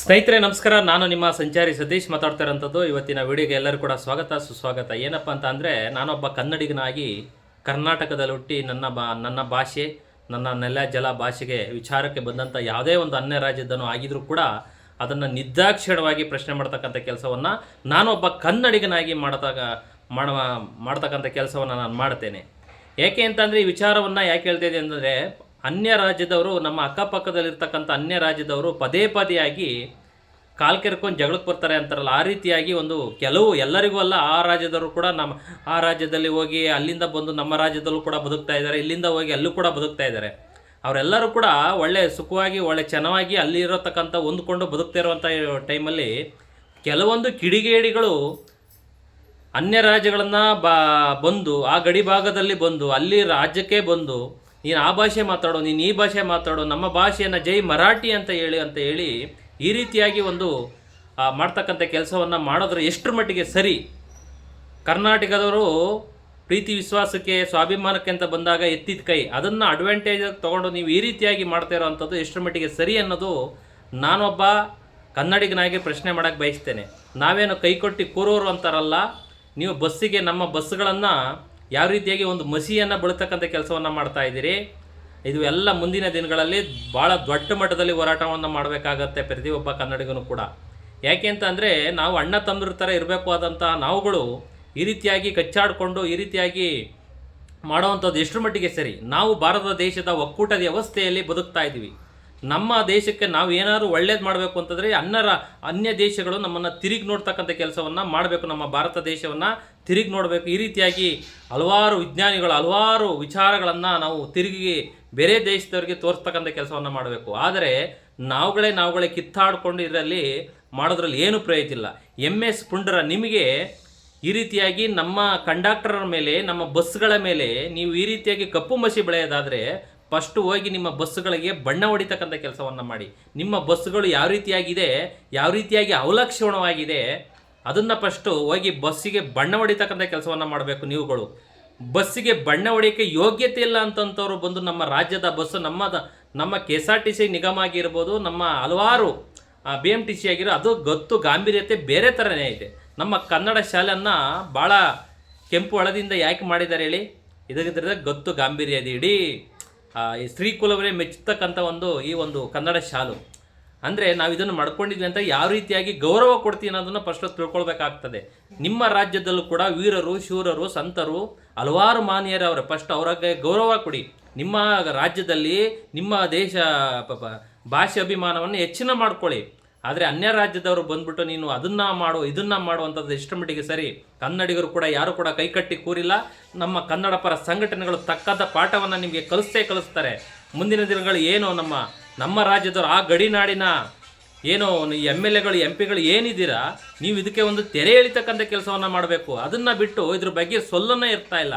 ಸ್ನೇಹಿತರೆ, ನಮಸ್ಕಾರ. ನಾನು ನಿಮ್ಮ ಸಂಚಾರಿ ಸತೀಶ್ ಮಾತಾಡ್ತಾ ಇರೋಂಥದ್ದು ಇವತ್ತಿನ ವಿಡಿಯೋಗೆ ಎಲ್ಲರೂ ಕೂಡ ಸ್ವಾಗತ, ಸುಸ್ವಾಗತ. ಏನಪ್ಪ ಅಂತ ಅಂದರೆ, ನಾನೊಬ್ಬ ಕನ್ನಡಿಗನಾಗಿ ಕರ್ನಾಟಕದಲ್ಲಿ ಹುಟ್ಟಿ ನನ್ನ ಬಾ, ನನ್ನ ಭಾಷೆ, ನನ್ನ ನೆಲ, ಜಲ ಭಾಷೆಗೆ ವಿಚಾರಕ್ಕೆ ಬಂದಂಥ ಯಾವುದೇ ಒಂದು ಅನ್ಯ ರಾಜ್ಯದನ್ನು ಆಗಿದ್ರೂ ಕೂಡ ಅದನ್ನು ನಿರ್ದಾಕ್ಷಿಣ್ಯವಾಗಿ ಪ್ರಶ್ನೆ ಮಾಡ್ತಕ್ಕಂಥ ಕೆಲಸವನ್ನು ನಾನೊಬ್ಬ ಕನ್ನಡಿಗನಾಗಿ ಮಾಡತಾಗ, ಮಾಡುವ, ಮಾಡ್ತಕ್ಕಂಥ ಕೆಲಸವನ್ನು ನಾನು ಮಾಡ್ತೇನೆ. ಏಕೆ ಅಂತಂದರೆ, ಈ ವಿಚಾರವನ್ನು ಯಾಕೆ ಹೇಳ್ತಾ ಇದೆ ಅಂದರೆ ಅನ್ಯ ರಾಜ್ಯದವರು, ನಮ್ಮ ಅಕ್ಕಪಕ್ಕದಲ್ಲಿರ್ತಕ್ಕಂಥ ಅನ್ಯ ರಾಜ್ಯದವರು ಪದೇ ಪದೇಯಾಗಿ ಕಾಲು ಕೆರ್ಕೊಂಡು ಜಗಳಕ್ಕೆ ಬರ್ತಾರೆ ಅಂತಾರಲ್ಲ, ಆ ರೀತಿಯಾಗಿ ಒಂದು ಕೆಲವು ಎಲ್ಲರಿಗೂ ಅಲ್ಲ, ಆ ರಾಜ್ಯದವರು ಕೂಡ ನಮ್ಮ, ಆ ರಾಜ್ಯದಲ್ಲಿ ಹೋಗಿ ಅಲ್ಲಿಂದ ಬಂದು ನಮ್ಮ ರಾಜ್ಯದಲ್ಲೂ ಕೂಡ ಬದುಕ್ತಾ ಇದ್ದಾರೆ, ಇಲ್ಲಿಂದ ಹೋಗಿ ಅಲ್ಲೂ ಕೂಡ ಬದುಕ್ತಾ ಇದ್ದಾರೆ. ಅವರೆಲ್ಲರೂ ಕೂಡ ಒಳ್ಳೆ ಸುಖವಾಗಿ, ಒಳ್ಳೆ ಚೆನ್ನಾಗಿ ಅಲ್ಲಿರತಕ್ಕಂಥ ಹೊಂದ್ಕೊಂಡು ಬದುಕ್ತಾ ಇರುವಂಥ ಟೈಮಲ್ಲಿ ಕೆಲವೊಂದು ಕಿಡಿಗೇಡಿಗಳು ಅನ್ಯ ರಾಜ್ಯಗಳನ್ನು ಬಾ, ಬಂದು, ಆ ಗಡಿ ಭಾಗದಲ್ಲಿ ಬಂದು, ಅಲ್ಲಿ ರಾಜ್ಯಕ್ಕೆ ಬಂದು ನೀನು ಆ ಭಾಷೆ ಮಾತಾಡೋ, ನೀನು ಈ ಭಾಷೆ ಮಾತಾಡೋ, ನಮ್ಮ ಭಾಷೆಯನ್ನು ಜೈ ಮರಾಠಿ ಅಂತ ಹೇಳಿ ಅಂತ ಹೇಳಿ ಈ ರೀತಿಯಾಗಿ ಒಂದು ಮಾಡ್ತಕ್ಕಂಥ ಕೆಲಸವನ್ನು ಮಾಡಿದ್ರೆ ಎಷ್ಟರ ಮಟ್ಟಿಗೆ ಸರಿ? ಕರ್ನಾಟಕದವರು ಪ್ರೀತಿ ವಿಶ್ವಾಸಕ್ಕೆ, ಸ್ವಾಭಿಮಾನಕ್ಕೆ ಅಂತ ಬಂದಾಗ ಎತ್ತಿದ ಕೈ. ಅದನ್ನು ಅಡ್ವಾಂಟೇಜ್ ತೊಗೊಂಡು ನೀವು ಈ ರೀತಿಯಾಗಿ ಮಾಡ್ತಾ ಇರೋವಂಥದ್ದು ಎಷ್ಟರ ಮಟ್ಟಿಗೆ ಸರಿ ಅನ್ನೋದು ನಾನೊಬ್ಬ ಕನ್ನಡಿಗನಾಗಿ ಪ್ರಶ್ನೆ ಮಾಡೋಕ್ಕೆ ಬಯಸ್ತೇನೆ. ನಾವೇನು ಕೈ ಕೊಟ್ಟು ಕೂರೋರು ಅಂತಾರಲ್ಲ, ನೀವು ಬಸ್ಸಿಗೆ ನಮ್ಮ ಬಸ್ಸುಗಳನ್ನು ಯಾವ ರೀತಿಯಾಗಿ ಒಂದು ಮಸಿಯನ್ನು ಬಳಸ್ತಕ್ಕಂಥ ಕೆಲಸವನ್ನು ಮಾಡ್ತಾ ಇದ್ದೀರಿ? ಇದು ಎಲ್ಲ ಮುಂದಿನ ದಿನಗಳಲ್ಲಿ ಭಾಳ ದೊಡ್ಡ ಮಟ್ಟದಲ್ಲಿ ಹೋರಾಟವನ್ನು ಮಾಡಬೇಕಾಗತ್ತೆ ಪ್ರತಿಯೊಬ್ಬ ಕನ್ನಡಿಗನು ಕೂಡ. ಯಾಕೆ ಅಂತ ಅಂದರೆ ನಾವು ಅಣ್ಣ ತಮ್ಮರ ಥರ ಇರಬೇಕು ಆದಂತಹ ನಾವುಗಳು ಈ ರೀತಿಯಾಗಿ ಕಚ್ಚಾಡಿಕೊಂಡು ಈ ರೀತಿಯಾಗಿ ಮಾಡುವಂಥದ್ದು ಎಷ್ಟರ ಮಟ್ಟಿಗೆ ಸರಿ? ನಾವು ಭಾರತ ದೇಶದ ಒಕ್ಕೂಟದ ವ್ಯವಸ್ಥೆಯಲ್ಲಿ ಬದುಕ್ತಾ ಇದ್ದೀವಿ. ನಮ್ಮ ದೇಶಕ್ಕೆ ನಾವು ಏನಾದರೂ ಒಳ್ಳೇದು ಮಾಡಬೇಕು ಅಂತಂದರೆ ಅನ್ನರ ಅನ್ಯ ದೇಶಗಳು ನಮ್ಮನ್ನು ತಿರುಗಿ ನೋಡ್ತಕ್ಕಂಥ ಕೆಲಸವನ್ನು ಮಾಡಬೇಕು. ನಮ್ಮ ಭಾರತ ದೇಶವನ್ನು ತಿರುಗಿ ನೋಡಬೇಕು. ಈ ರೀತಿಯಾಗಿ ಹಲವಾರು ವಿಜ್ಞಾನಿಗಳು, ಹಲವಾರು ವಿಚಾರಗಳನ್ನು ನಾವು ತಿರುಗಿ ಬೇರೆ ದೇಶದವರಿಗೆ ತೋರಿಸ್ತಕ್ಕಂಥ ಕೆಲಸವನ್ನು ಮಾಡಬೇಕು. ಆದರೆ ನಾವುಗಳೇ ನಾವುಗಳೇ ಕಿತ್ತಾಡಿಕೊಂಡು ಇದರಲ್ಲಿ ಮಾಡೋದ್ರಲ್ಲಿ ಏನು ಪ್ರಯೋಜನ ಇಲ್ಲ. ಎಂ ಎಸ್ ಪುಂಡರ ನಿಮಗೆ ಈ ರೀತಿಯಾಗಿ ನಮ್ಮ ಕಂಡಕ್ಟರ್ ಮೇಲೆ, ನಮ್ಮ ಬಸ್ಗಳ ಮೇಲೆ ನೀವು ಈ ರೀತಿಯಾಗಿ ಕಪ್ಪು ಮಸಿ ಬೆಳೆಯೋದಾದರೆ ಫಸ್ಟ್ ಹೋಗಿ ನಿಮ್ಮ ಬಸ್ಸುಗಳಿಗೆ ಬಣ್ಣ ಹೊಡಿತಕ್ಕಂಥ ಕೆಲಸವನ್ನು ಮಾಡಿ. ನಿಮ್ಮ ಬಸ್ಸುಗಳು ಯಾವ ರೀತಿಯಾಗಿದೆ, ಯಾವ ರೀತಿಯಾಗಿ ಅವಲಕ್ಷಣವಾಗಿದೆ, ಅದನ್ನು ಫಸ್ಟು ಹೋಗಿ ಬಸ್ಸಿಗೆ ಬಣ್ಣ ಹೊಡಿತಕ್ಕಂಥ ಕೆಲಸವನ್ನು ಮಾಡಬೇಕು ನೀವುಗಳು. ಬಸ್ಸಿಗೆ ಬಣ್ಣ ಹೊಡೆಯೋಕ್ಕೆ ಯೋಗ್ಯತೆ ಇಲ್ಲ ಅಂತಂಥವ್ರು ಬಂದು ನಮ್ಮ ರಾಜ್ಯದ ಬಸ್ಸು ನಮ್ಮದ, ನಮ್ಮ K S R T C ನಿಗಮ ಆಗಿರ್ಬೋದು, ನಮ್ಮ ಹಲವಾರು ಬಿ ಎಂ ಟಿ ಸಿ ಆಗಿರೋ, ಅದು ಗೊತ್ತು ಗಾಂಭೀರ್ಯತೆ ಬೇರೆ ಥರನೇ ಇದೆ. ನಮ್ಮ ಕನ್ನಡ ಶಾಲೆಯನ್ನು ಭಾಳ ಕೆಂಪು ಹಳದಿಂದ ಯಾಕೆ ಮಾಡಿದ್ದಾರೆ ಹೇಳಿ? ಇದರಿಂದ ಗೊತ್ತು ಗಾಂಭೀರ್ಯ ಇದೆ ಇಡೀ ಆ, ಈ ಶ್ರೀಕುಲವರೇ ಮೆಚ್ಚತಕ್ಕಂಥ ಒಂದು ಈ ಒಂದು ಕನ್ನಡ ಶಾಲು. ಅಂದರೆ ನಾವು ಇದನ್ನು ಮಾಡ್ಕೊಂಡಿದ್ವಿ ಅಂತ ಯಾವ ರೀತಿಯಾಗಿ ಗೌರವ ಕೊಡ್ತೀವಿ ಅನ್ನೋದನ್ನು ಫಸ್ಟ್ ತಿಳ್ಕೊಳ್ಬೇಕಾಗ್ತದೆ. ನಿಮ್ಮ ರಾಜ್ಯದಲ್ಲೂ ಕೂಡ ವೀರರು ಶೂರರು ಸಂತರು ಹಲವಾರು ಮಾನ್ಯರು ಅವರ. ಫಸ್ಟ್ ಅವ್ರಿಗೆ ಗೌರವ ಕೊಡಿ. ನಿಮ್ಮ ರಾಜ್ಯದಲ್ಲಿ ನಿಮ್ಮ ದೇಶ ಭಾಷೆ ಅಭಿಮಾನವನ್ನು ಹೆಚ್ಚಿನ ಮಾಡ್ಕೊಳ್ಳಿ. ಆದರೆ ಅನ್ಯ ರಾಜ್ಯದವರು ಬಂದ್ಬಿಟ್ಟು ನೀನು ಅದನ್ನ ಮಾಡು, ಇದನ್ನ ಮಾಡುವಂಥದ್ದು ಎಷ್ಟು ಮಟ್ಟಿಗೆ ಸರಿ? ಕನ್ನಡಿಗರು ಕೂಡ, ಯಾರು ಕೂಡ ಕೈಕಟ್ಟಿ ಕೂರಿಲ್ಲ. ನಮ್ಮ ಕನ್ನಡ ಪರ ಸಂಘಟನೆಗಳು ತಕ್ಕದ ಪಾಠವನ್ನು ನಿಮಗೆ ಕಲಿಸ್ತೇ ಕಲಿಸ್ತಾರೆ. ಮುಂದಿನ ದಿನಗಳು ಏನು ನಮ್ಮ ನಮ್ಮ ರಾಜ್ಯದವರು ಆ ಗಡಿನಾಡಿನ ಏನು ಎಂ ಎಲ್ ಎಗಳು, ಎಂ ಪಿಗಳು ಏನಿದ್ದೀರಾ, ನೀವು ಇದಕ್ಕೆ ಒಂದು ತೆರೆ ಎಳಿತಕ್ಕಂಥ ಕೆಲಸವನ್ನು ಮಾಡಬೇಕು. ಅದನ್ನು ಬಿಟ್ಟು ಇದ್ರ ಬಗ್ಗೆ ಸೊಲ್ಲನ್ನು ಇರ್ತಾ ಇಲ್ಲ.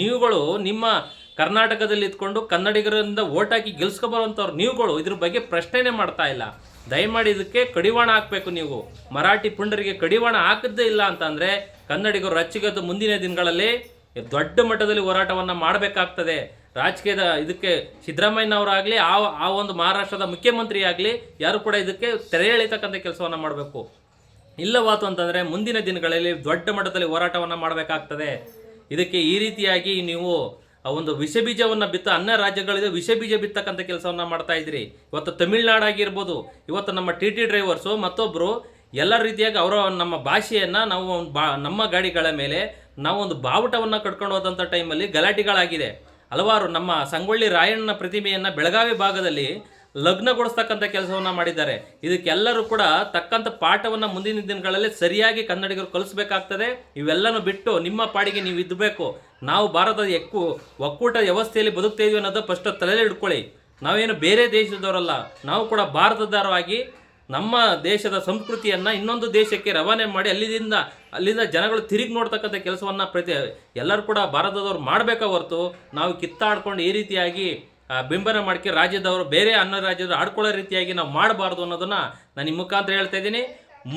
ನೀವುಗಳು ನಿಮ್ಮ ಕರ್ನಾಟಕದಲ್ಲಿ ಇದ್ಕೊಂಡು ಕನ್ನಡಿಗರಿಂದ ಓಟ್ ಹಾಕಿ ಗೆಲ್ಸ್ಕೊಬರುವಂಥವ್ರು ನೀವುಗಳು ಇದ್ರ ಬಗ್ಗೆ ಪ್ರಶ್ನೆನೇ ಮಾಡ್ತಾ ಇಲ್ಲ. ದಯಮಾಡಿ ಇದಕ್ಕೆ ಕಡಿವಾಣ ಹಾಕಬೇಕು ನೀವು. ಮರಾಠಿ ಪುಂಡರಿಗೆ ಕಡಿವಾಣ ಹಾಕದ್ದೇ ಇಲ್ಲ ಅಂತಂದರೆ ಕನ್ನಡಿಗರು ರಚ್ಚಿಗದ್ದು ಮುಂದಿನ ದಿನಗಳಲ್ಲಿ ದೊಡ್ಡ ಮಟ್ಟದಲ್ಲಿ ಹೋರಾಟವನ್ನು ಮಾಡಬೇಕಾಗ್ತದೆ. ರಾಜಕೀಯದ ಇದಕ್ಕೆ ಸಿದ್ದರಾಮಯ್ಯನವರಾಗಲಿ, ಆ ಆ ಒಂದು ಮಹಾರಾಷ್ಟ್ರದ ಮುಖ್ಯಮಂತ್ರಿ ಆಗಲಿ ಯಾರು ಕೂಡ ಇದಕ್ಕೆ ತೆರೆ ಎಳಿತಕ್ಕಂಥ ಕೆಲಸವನ್ನು ಮಾಡಬೇಕು. ಇಲ್ಲವಾತು ಅಂತಂದರೆ ಮುಂದಿನ ದಿನಗಳಲ್ಲಿ ದೊಡ್ಡ ಮಟ್ಟದಲ್ಲಿ ಹೋರಾಟವನ್ನು ಮಾಡಬೇಕಾಗ್ತದೆ. ಇದಕ್ಕೆ ಈ ರೀತಿಯಾಗಿ ನೀವು ಆ ಒಂದು ವಿಷ ಬೀಜವನ್ನು ಬಿತ್ತ ಅನ್ಯ ರಾಜ್ಯಗಳಿದೆ ವಿಷ ಬೀಜ ಬಿತ್ತಕ್ಕಂಥ ಕೆಲಸವನ್ನು ಮಾಡ್ತಾ ಇದ್ದೀರಿ. ಇವತ್ತು ತಮಿಳ್ನಾಡು ಆಗಿರ್ಬೋದು, ಇವತ್ತು ನಮ್ಮ ಟಿ ಟಿ ಡ್ರೈವರ್ಸು ಮತ್ತೊಬ್ಬರು ಎಲ್ಲ ರೀತಿಯಾಗಿ ಅವರ ನಮ್ಮ ಭಾಷೆಯನ್ನು ನಾವು ಬಾ, ನಮ್ಮ ಗಾಡಿಗಳ ಮೇಲೆ ನಾವು ಒಂದು ಬಾವುಟವನ್ನು ಕಟ್ಕೊಂಡು ಹೋದಂಥ ಟೈಮಲ್ಲಿ ಗಲಾಟೆಗಳಾಗಿದೆ. ಹಲವಾರು ನಮ್ಮ ಸಂಗೊಳ್ಳಿ ರಾಯಣ್ಣನ ಪ್ರತಿಮೆಯನ್ನು ಬೆಳಗಾವಿ ಭಾಗದಲ್ಲಿ ಲಗ್ನಗೊಳಿಸ್ತಕ್ಕಂಥ ಕೆಲಸವನ್ನು ಮಾಡಿದ್ದಾರೆ. ಇದಕ್ಕೆಲ್ಲರೂ ಕೂಡ ತಕ್ಕಂಥ ಪಾಠವನ್ನು ಮುಂದಿನ ದಿನಗಳಲ್ಲಿ ಸರಿಯಾಗಿ ಕನ್ನಡಿಗರು ಕಲಿಸಬೇಕಾಗ್ತದೆ. ಇವೆಲ್ಲನೂ ಬಿಟ್ಟು ನಿಮ್ಮ ಪಾಡಿಗೆ ನೀವು ಇದ್ದಬೇಕು ನಾವು ಭಾರತದ ಎಕ್ಕು ಒಕ್ಕೂಟ ವ್ಯವಸ್ಥೆಯಲ್ಲಿ ಬದುಕ್ತಾ ಇದೀವಿ ಅನ್ನೋದು ಫಸ್ಟ್ ತಲೆಯಲ್ಲಿ ಇಟ್ಕೊಳ್ಳಿ. ನಾವೇನು ಬೇರೆ ದೇಶದವರಲ್ಲ, ನಾವು ಕೂಡ ಭಾರತದವರಾಗಿ ನಮ್ಮ ದೇಶದ ಸಂಸ್ಕೃತಿಯನ್ನು ಇನ್ನೊಂದು ದೇಶಕ್ಕೆ ರವಾನೆ ಮಾಡಿ ಅಲ್ಲಿಂದ ಅಲ್ಲಿಂದ ಜನಗಳು ತಿರುಗಿ ನೋಡ್ತಕ್ಕಂಥ ಕೆಲಸವನ್ನು ಪ್ರತಿ ಎಲ್ಲರೂ ಕೂಡ ಭಾರತದವ್ರು ಮಾಡಬೇಕಾ ಹೊರತು ನಾವು ಕಿತ್ತಾಡ್ಕೊಂಡು ಈ ರೀತಿಯಾಗಿ ಬಿಂಬನ ಮಾಡ್ಕೆ ರಾಜ್ಯದವರು ಬೇರೆ ಅನ್ನ ರಾಜ್ಯದವರು ಆಡ್ಕೊಳ್ಳೋ ರೀತಿಯಾಗಿ ನಾವು ಮಾಡಬಾರ್ದು ಅನ್ನೋದನ್ನು ನಾನು ನಿಮ್ಮ ಮುಖಾಂತರ ಹೇಳ್ತಾ ಇದ್ದೀನಿ.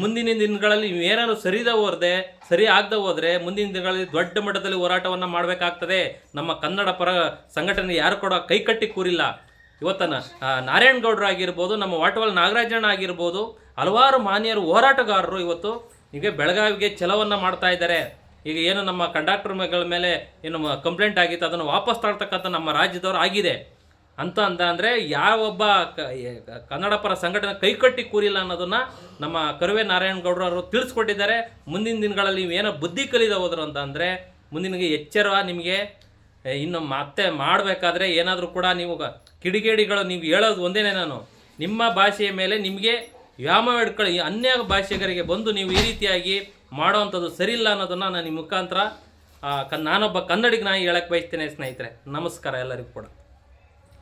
ಮುಂದಿನ ದಿನಗಳಲ್ಲಿ ನೀವು ಏನಾದ್ರು ಸರಿದ ಹೋದ್ರೆ, ಸರಿ ಆಗದೆ ಹೋದರೆ ಮುಂದಿನ ದಿನಗಳಲ್ಲಿ ದೊಡ್ಡ ಮಟ್ಟದಲ್ಲಿ ಹೋರಾಟವನ್ನು ಮಾಡಬೇಕಾಗ್ತದೆ. ನಮ್ಮ ಕನ್ನಡ ಪರ ಸಂಘಟನೆ ಯಾರು ಕೂಡ ಕೈಕಟ್ಟಿ ಕೂರಿಲ್ಲ. ಇವತ್ತನ ನಾರಾಯಣ ಗೌಡ್ರು ಆಗಿರ್ಬೋದು, ನಮ್ಮ ವಾಟವಲ್ ನಾಗರಾಜಣ್ಣ ಆಗಿರ್ಬೋದು, ಹಲವಾರು ಮಾನ್ಯರು ಹೋರಾಟಗಾರರು ಇವತ್ತು ಹೀಗೆ ಬೆಳಗಾವಿಗೆ ಛಲವನ್ನು ಮಾಡ್ತಾ ಇದ್ದಾರೆ. ಈಗ ಏನು ನಮ್ಮ ಕಂಡಕ್ಟರ್ಗಳ ಮೇಲೆ ಏನು ಕಂಪ್ಲೇಂಟ್ ಆಗಿತ್ತು, ಅದನ್ನು ವಾಪಸ್ ತಗೊಳ್ತಕ್ಕಂಥ ನಮ್ಮ ರಾಜ್ಯದವರು ಆಗಿದೆ. ಅಂತ ಅಂದ ಅಂದರೆ ಯಾವೊಬ್ಬ ಕನ್ನಡ ಪರ ಸಂಘಟನೆ ಕೈಕಟ್ಟಿ ಕೂರಿಲ್ಲ ಅನ್ನೋದನ್ನು ನಮ್ಮ ಕರುವೆ ನಾರಾಯಣಗೌಡರು ಅವರು ತಿಳಿಸ್ಕೊಟ್ಟಿದ್ದಾರೆ. ಮುಂದಿನ ದಿನಗಳಲ್ಲಿ ನೀವು ಏನೋ ಬುದ್ಧಿ ಕಲಿದ ಹೋದ್ರು ಅಂತ ಅಂದರೆ ಮುಂದಿನ ಎಚ್ಚರ ನಿಮಗೆ ಇನ್ನು ಮತ್ತೆ ಮಾಡಬೇಕಾದ್ರೆ ಏನಾದರೂ ಕೂಡ ನೀವು ಕಿಡಿಗೇಡಿಗಳು ನೀವು ಹೇಳೋದು ಒಂದೇನೆ ನಾನು. ನಿಮ್ಮ ಭಾಷೆಯ ಮೇಲೆ ನಿಮಗೆ ವ್ಯಾಮ ಹಿಡ್ಕೊಳ್ಳಿ. ಈ ಅನ್ಯ ಭಾಷಿಗರಿಗೆ ಬಂದು ನೀವು ಈ ರೀತಿಯಾಗಿ ಮಾಡೋವಂಥದ್ದು ಸರಿಯಿಲ್ಲ ಅನ್ನೋದನ್ನು ನಾನು ನಿಮ್ಮ ಮುಖಾಂತರ ಕ ನಾನೊಬ್ಬ ಕನ್ನಡಿಗನಾಗಿ ಹೇಳಕ್ಕೆ ಬಯಸ್ತೇನೆ ಸ್ನೇಹಿತರೆ. ನಮಸ್ಕಾರ ಎಲ್ಲರಿಗೂ ಕೂಡ.